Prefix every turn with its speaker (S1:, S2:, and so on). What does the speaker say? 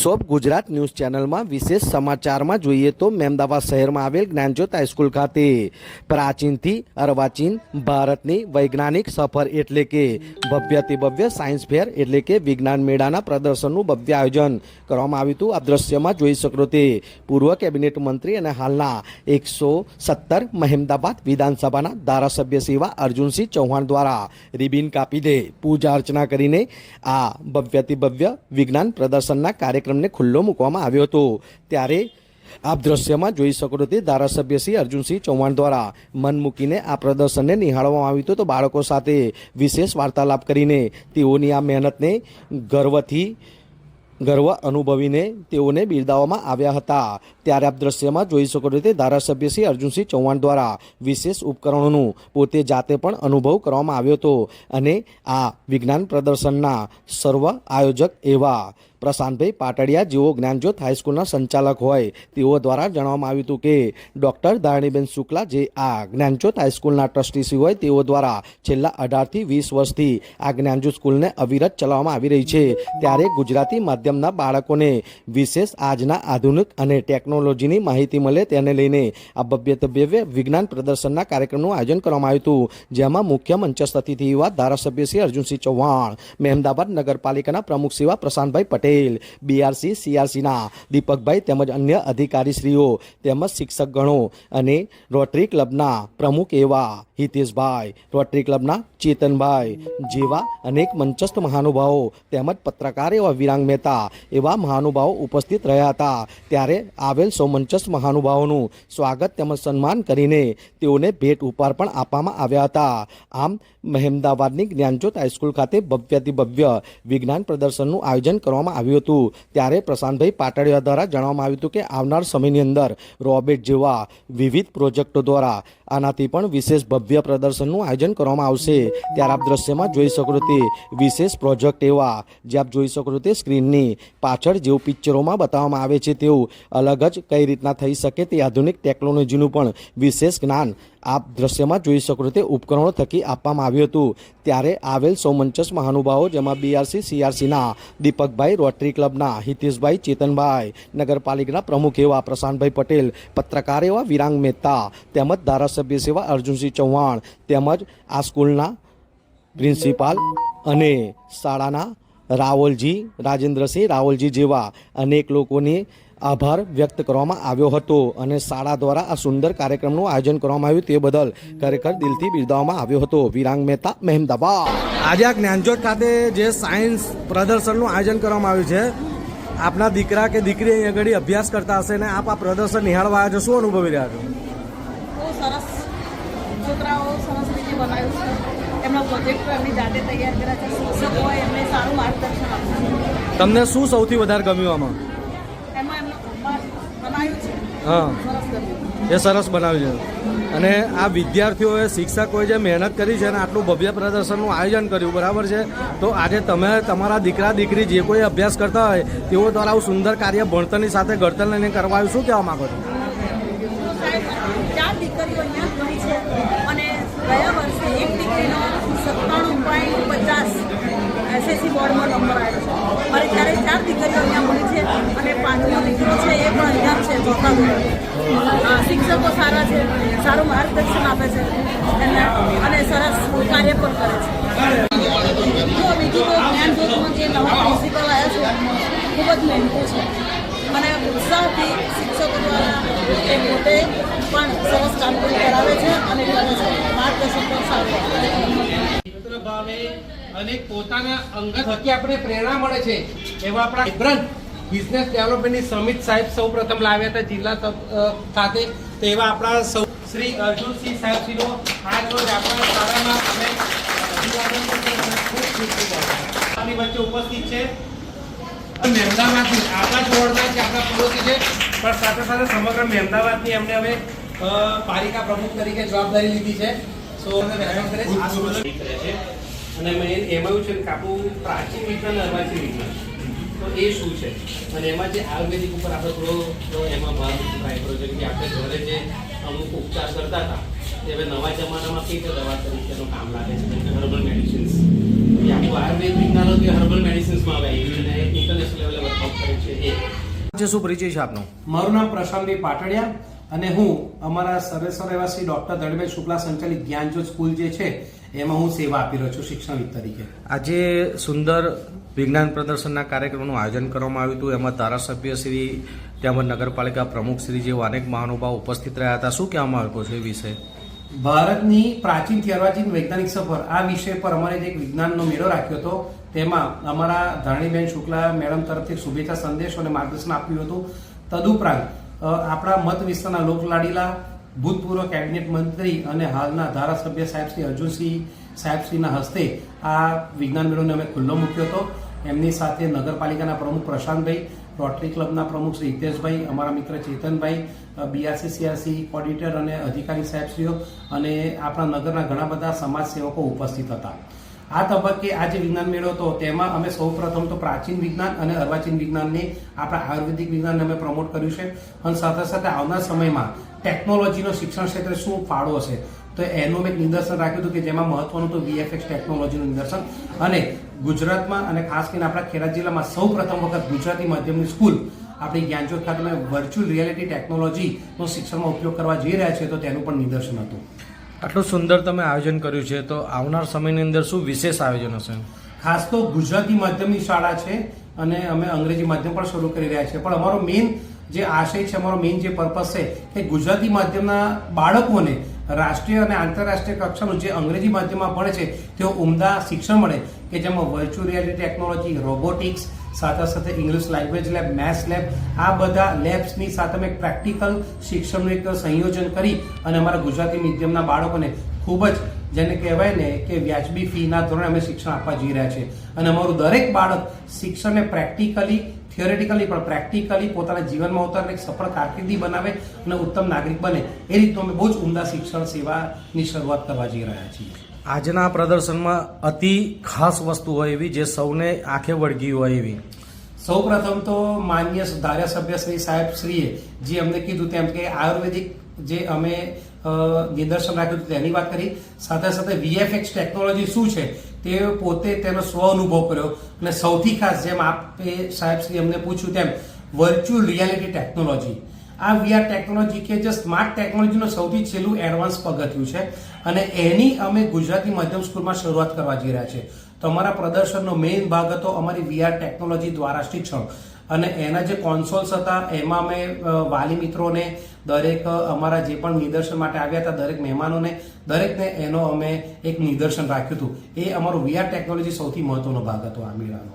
S1: Shop Gujarat news ચેનલમાં વિશેષ સમાચારમાં જોઈએ તો મહેમદાવાદ શહેરમાં આવેલ જ્ઞાનજ્યોત હાઈસ્કૂલ ખાતે. પ્રાચીનથી અર્વાચીન ભારતની વૈજ્ઞાનિક સફર એટલે કે ભવ્યથી ભવ્ય સાયન્સ ફેર એટલે કે વિજ્ઞાન મેળાના પ્રદર્શનનું ભવ્ય આયોજન કરવામાં આવ્યું હતું. આ દ્રશ્યમાં જોઈ શકો તે પૂર્વ કેબિનેટ મંત્રી અને હાલના એકસો સત્તર મહેમદાબાદ વિધાનસભાના ધારાસભ્ય સેવા અર્જુનસિંહ ચૌહાણ દ્વારા રિબિન કાપી દે પૂજા અર્ચના કરીને આ ભવ્યથી ભવ્ય વિજ્ઞાન પ્રદર્શનના કાર્યક્રમને ખુલ્લો મૂકવામાં આવ્યો હતો. ત્યારે આપ દ્રશ્યમાં જોઈ શકો તે ધારાસભ્ય શ્રી અર્જુનસિંહ ચૌહાણ દ્વારા મન મૂકીને આ પ્રદર્શનને નિહાળવામાં આવ્યું હતું. તો બાળકો સાથે વિશેષ વાર્તાલાપ કરીને તેઓની આ મહેનતને ગર્વથી ગર્વ અનુભવીને તેઓને બિરદાવવામાં આવ્યા હતા. ત્યારે આપ દ્રશ્યમાં જોઈ શકો તે ધારાસભ્ય શ્રી અર્જુનસિંહ ચૌહાણ દ્વારા વિશેષ ઉપકરણોનું પોતે જાતે પણ અનુભવ કરવામાં આવ્યો હતો. અને આ વિજ્ઞાન પ્રદર્શનના સર્વ આયોજક એવા પ્રશાંતભાઈ પાટડિયા જેઓ જ્ઞાનજ્યોત હાઈસ્કૂલના સંચાલક હોય, તેઓ દ્વારા જણાવવામાં આવ્યું હતું કે, ડૉક્ટર ધારણીબેન શુક્લા જે આ જ્ઞાનજ્યોત હાઈસ્કૂલના ટ્રસ્ટીસી હોય, તેઓ દ્વારા છેલ્લા અઢારથી વીસ વર્ષથી આ જ્ઞાનજ્યોત સ્કૂલને અવિરત ચલાવવામાં આવી રહી છે. ત્યારે ગુજરાતી માધ્યમના બાળકોને વિશેષ આજના આધુનિક અને ટેકનોલોજીની માહિતી મળે તેને લઈને આ ભવ્ય વિજ્ઞાન પ્રદર્શનના કાર્યક્રમનું આયોજન કરવામાં આવ્યું હતું, જેમાં મુખ્ય મંચસ્થ અતિથિ એવા ધારાસભ્ય શ્રી અર્જુનસિંહ ચૌહાણ, મહેમદાબાદ નગરપાલિકાના પ્રમુખ સેવા પ્રશાંતભાઈ પટેલ બીઆરસી સીઆરસીના દીપકભાઈ તેમજ અન્ય અધિકારીશ્રીઓ તેમજ શિક્ષકગણો અને રોટરી ક્લબના પ્રમુખ એવા હિતેશભાઈ રોટરી ક્લબના ચેતનભાઈ જેવા અનેક મંચસ્થ મહાનુભાવો તેમજ પત્રકાર એવા વિરાંગ મહેતા એવા મહાનુભાવો ઉપસ્થિત રહ્યા હતા. ત્યારે આવેલ સૌ મંચસ્થ મહાનુભાવોનું સ્વાગત તેમજ સન્માન કરીને તેઓને ભેટ ઉપહાર પણ આપવામાં આવ્યા હતા. આમ મહેમદાવાદની જ્ઞાનજ્યોત હાઈસ્કૂલ ખાતે ભવ્યથી ભવ્ય વિજ્ઞાન પ્રદર્શનનું આયોજન કરવામાં આવ્યું હતું. ત્યારે પ્રશાંતભાઈ પાટડિયા દ્વારા જણાવવામાં આવ્યું હતું કે આવનાર સમયની અંદર રોબેટ જેવા વિવિધ પ્રોજેક્ટો દ્વારા આનાથી પણ વિશેષ ભવ્ય પ્રદર્શનનું આયોજન કરવામાં આવશે. ત્યારે આપ દ્રશ્યમાં જોઈ શકો તે વિશેષ પ્રોજેક્ટ એવા જે આપ જોઈ શકો તે સ્ક્રીનની પાછળ જેવું પિક્ચરોમાં બતાવવામાં આવે છે. તેવું અલગ જ કઈ રીતના થઈ શકે તે આધુનિક ટેકનોલોજીનું પણ વિશેષ જ્ઞાન આપ દ્રશ્યમાં જોઈ શકો તે ઉપકરણો થકી આપવામાં આવ્યું હતું. ત્યારે આવેલ સૌમંચસ મહાનુભાવો, જેમાં બીઆરસી સીઆરસીના દીપકભાઈ રોટરી ક્લબના હિતેશભાઈ ચેતનભાઈ, નગરપાલિકાના પ્રમુખ એવા પ્રશાંતભાઈ પટેલ, પત્રકાર એવા વિરાંગ મહેતા, તેમજ ધારાસભ્ય સેવા અર્જુનસિંહ ચૌહાણ, તેમજ આ સ્કૂલના પ્રિન્સિપાલ અને શાળાના રાવલજી, રાજેન્દ્રસિંહ રાવલજી જેવા અનેક લોકોની આભાર વ્યક્ત કરવામાં આવ્યો હતો અને શાળા દ્વારા આ સુંદર કાર્યક્રમનું આયોજન કરવામાં આવ્યું તે બદલ ખરેખર દિલથી બિરદાવવામાં આવ્યો હતો. વિરાંગ મહેતા મહેમદાબાદ. આજે આ જ્ઞાનજોત ખાતે જે સાયન્સ પ્રદર્શનનું આયોજન કરવામાં આવ્યું છે આપના દીકરા કે દીકરી અહીં આગળ અભ્યાસ કરતા હશે ને આપ આ પ્રદર્શન નિહાળવા આવ્યા છો શું અનુભવી રહ્યા છો?
S2: બહુ સરસ છોકરાઓ સરસ રીતે બનાવ્યું છે. એમના પ્રોજેક્ટો એમની જાતે તૈયાર કર્યા છે. શિક્ષકો એમને સારું માર્ગદર્શન આપ્યું છે.
S1: તમને શું સૌથી વધારે ગમ્યું આમાં
S2: એમાં એમનું કમ્પાસ બનાવ્યું છે
S1: હા. એ સરસ બનાવ્યું છે. અને આ વિદ્યાર્થીઓએ શિક્ષકોએ જે મહેનત કરી છે અને આટલું ભવ્ય પ્રદર્શનનું આયોજન કર્યું, બરાબર છે? તો આજે તમે તમારા દીકરા દીકરી જે કોઈ અભ્યાસ કરતા હોય, તેઓ દ્વારા આવું સુંદર કાર્ય ભણતરની સાથે ઘડતર લઈને કરવા શું કહેવા માંગો છો?
S2: દીકરીઓ અને ગયા વર્ષે એક દીકરીનો સત્તાણું પોઈન્ટ પચાસ એસએસસી બોર્ડમાં નંબર આવ્યો છે મારે ત્યારે ચાર દીકરીઓ અહીંયા ભણી છે અને પાંચમો છે, એ પણ અહીંયા છે ચોથા શિક્ષકો સારા છે, સારું માર્ગદર્શન આપે છે, એમને, અને સરસ કાર્ય પણ કરે છે. બીજું તો જ્ઞાન જોતમાં જે નવા પ્રિન્સિપલ આવ્યા છે, ખૂબ જ મહેનતું છે. અને ઉત્સાહથી શિક્ષકો દ્વારા એ પોતે પણ સરસ કામગીરી કરાવે છે અને કરે છે. માર્ગદર્શન પણ સારું
S3: ભાવે અને પોતાના અંગત થકી આપણે પ્રેરણા મળે છે, એવા આપણા વિબ્રન્ટ બિઝનેસ ડેવલપમેન્ટની સમિત સાહેબ સૌ પ્રથમ લાવ્યા હતા જિલ્લા ખાતે. તો એવા આપણા સૌ શ્રી અર્જુનસિંહ સાહેબશ્રીનો આજ રોજ આપણા શાળામાં અમે વચ્ચે ઉપસ્થિત છે. મહેમદાવાદની આપણા જ વોર્ડના છે આપણા પડોશી છે. પણ સાથે સાથે સમગ્ર મહેમદાવાદની એમને હવે પાલિકા પ્રમુખ તરીકે જવાબદારી લીધી છે. સો અને એમાં એવું છે કે આપણું પ્રાચીન વિજ્ઞાન અર્વાચીન વિજ્ઞાન તો એ શું છે? અને એમાં જે આયુર્વેદિક ઉપર આપણે થોડો એમાં ભાર રાખ્યો છે કે આપણે ઘરે જે અમુક ઉપચાર કરતા હતા તે હવે નવા જમાનામાં કઈ રીતે દવા તરીકેનું કામ લાગે છે? જેમ કે હર્બલ મેડિસિન્સ એ આખું આયુર્વેદ વિજ્ઞાનો જે હર્બલ મેડિસિન્સમાં આવે. અને ઇન્ટરનેશનલ લેવલે વર્કઆઉટ કરે છે એ.
S1: શું પરિચય છે આપનો?
S3: મારું નામ પ્રશાંતભાઈ પાટડિયા અને હું અમારા સરેસર રહેવાસી ડોક્ટર ધનભાઈ શુક્લા સંચાલિત જ્ઞાનજ્યોત સ્કૂલ જે છે એમાં હું સેવા આપી રહ્યો છું શિક્ષણવિદ તરીકે.
S1: આજે સુંદર વિજ્ઞાન પ્રદર્શનના કાર્યક્રમનું આયોજન કરવામાં આવ્યું હતું. એમાં ધારાસભ્ય શ્રી તેમજ નગરપાલિકા પ્રમુખ શ્રી જેવા અનેક મહાનુભાવ ઉપસ્થિત રહ્યા હતા. શું કહેવામાં આવ્યું છે એ વિશે?
S3: ભારતની પ્રાચીન ત્યારવાચીન વૈજ્ઞાનિક સફર આ વિષય પર અમારે એક વિજ્ઞાનનો મેળો રાખ્યો હતો, તેમાં અમારા ધારણીબેન શુક્લા મેડમ તરફથી શુભેચ્છા સંદેશો અને માર્ગદર્શન આપ્યું હતું. તદુપરાંત આપણા મત વિસ્તારના લોકલાડીલા ભૂતપૂર્વ કેબિનેટ મંત્રી અને હાલના ધારાસભ્ય સાહેબ શ્રી અર્જુનસિંહ સાહેબશ્રીના હસ્તે આ વિજ્ઞાન મેળોને અમે ખુલ્લો મૂક્યો હતો. એમની સાથે નગરપાલિકાના પ્રમુખ પ્રશાંતભાઈ, રોટરી ક્લબના પ્રમુખ શ્રી હિતેશભાઈ, અમારા મિત્ર ચેતનભાઈ બીઆરસી સીઆરસી ઓડિટર અને અધિકારી સાહેબશ્રીઓ અને આપણા નગરના ઘણા બધા સમાજ સેવકો ઉપસ્થિત હતા. આ તબક્કે આ જે વિજ્ઞાન મેળો હતો, તેમાં અમે સૌ પ્રથમ તો પ્રાચીન વિજ્ઞાન અને અર્વાચીન વિજ્ઞાનને આપણા આયુર્વેદિક વિજ્ઞાનને અમે પ્રમોટ કર્યું છે. અને સાથે સાથે આવનાર સમયમાં ટેકનોલોજીનો શિક્ષણ ક્ષેત્રે શું ફાળો હશે? તો એનું મેં નિદર્શન રાખ્યું હતું કે જેમાં મહત્વનું હતું વીએફએક્સ ટેકનોલોજીનું નિદર્શન. અને ગુજરાતમાં અને ખાસ કરીને આપણા ખેડા જિલ્લામાં સૌ પ્રથમ વખત ગુજરાતી માધ્યમની સ્કૂલ આપણી જ્ઞાનજોત ખાતે વર્ચ્યુઅલ રિયાલિટી ટેકનોલોજીનો શિક્ષણમાં ઉપયોગ કરવા જઈ રહ્યા છે તો તેનું પણ નિદર્શન હતું.
S1: આટલું સુંદર તમે આયોજન કર્યું છે, તો આવનાર સમયની અંદર શું વિશેષ આયોજન હશે?
S3: ખાસ તો ગુજરાતી માધ્યમની શાળા છે અને અમે અંગ્રેજી માધ્યમ પણ શરૂ કરી રહ્યા છીએ. પણ અમારો મેઇન જે આશય છે, અમારો મેઇન જે પર્પસ છે કે ગુજરાતી માધ્યમના બાળકોને રાષ્ટ્રીય અને આંતરરાષ્ટ્રીય કક્ષાનું જે અંગ્રેજી માધ્યમમાં ભણે છે, તેઓ ઉમદા શિક્ષણ મળે કે જેમાં વર્ચ્યુઅલ રિયાલિટી ટેકનોલોજી રોબોટિક્સ સાથે સાથે English language lab maths lab આ બધા લેબ્સની સાથે અમે પ્રેક્ટિકલ શિક્ષણનું એક સંયોજન કરી અને અમારા ગુજરાતી મીડિયમના બાળકોને ખૂબ જ જેને કહેવાય ને કે વ્યાજબી ફીના ધોરણે અમે શિક્ષણ આપવા જઈ રહ્યા છે અને અમારું દરેક બાળક શિક્ષણને પ્રેક્ટિકલી થિયોરેટિકલી પણ પ્રેક્ટિકલી પોતાના જીવનમાં ઉતારને એક સફળ કારકિર્દી બનાવે અને ઉત્તમ નાગરિક બને. એ રીતનું અમે બહુ જ ઉમદા શિક્ષણ સેવાની શરૂઆત કરવા જઈ રહ્યા છીએ.
S1: આજના પ્રદર્શનમાં અતિ ખાસ વસ્તુ હોય એવી જે સૌને આંખે વળગી હોય એવી.
S3: સૌ પ્રથમ તો માન્ય ધારાસભ્ય શ્રી સાહેબ શ્રીએ જે અમને કીધું તેમ કે આયુર્વેદિક જે અમે નિદર્શન રાખ્યું હતું તેની વાત કરી. સાથે સાથે વીએફએક્સ ટેકનોલોજી શું છે? તે પોતે તેનો સ્વ અનુભવ કર્યો. અને સૌથી ખાસ જેમ આપે સાહેબ શ્રી અમને પૂછ્યું તેમ વર્ચ્યુઅલ રિયાલિટી ટેકનોલોજી આ વીઆર ટેકનોલોજી કે જે સ્માર્ટ ટેકનોલોજીનું સૌથી છેલ્લું એડવાન્સ પગથિયું છે. અને એની અમે ગુજરાતી માધ્યમ સ્કૂલમાં શરૂઆત કરવા જઈ રહ્યા છે તો અમારા પ્રદર્શનનો મેઇન ભાગ હતો અમારી વીઆર ટેકનોલોજી દ્વારા શિક્ષણ. અને એના જે કોન્સોલ્સ હતા, એમાં અમે વાલી મિત્રોને, દરેક અમારા જે પણ નિદર્શન માટે આવ્યા હતા, દરેક મહેમાનોને, દરેકને એનો અમે એક નિદર્શન રાખ્યું હતું. એ અમારું વીઆર ટેકનોલોજી સૌથી મહત્વનો ભાગ હતો આ મેળાનો.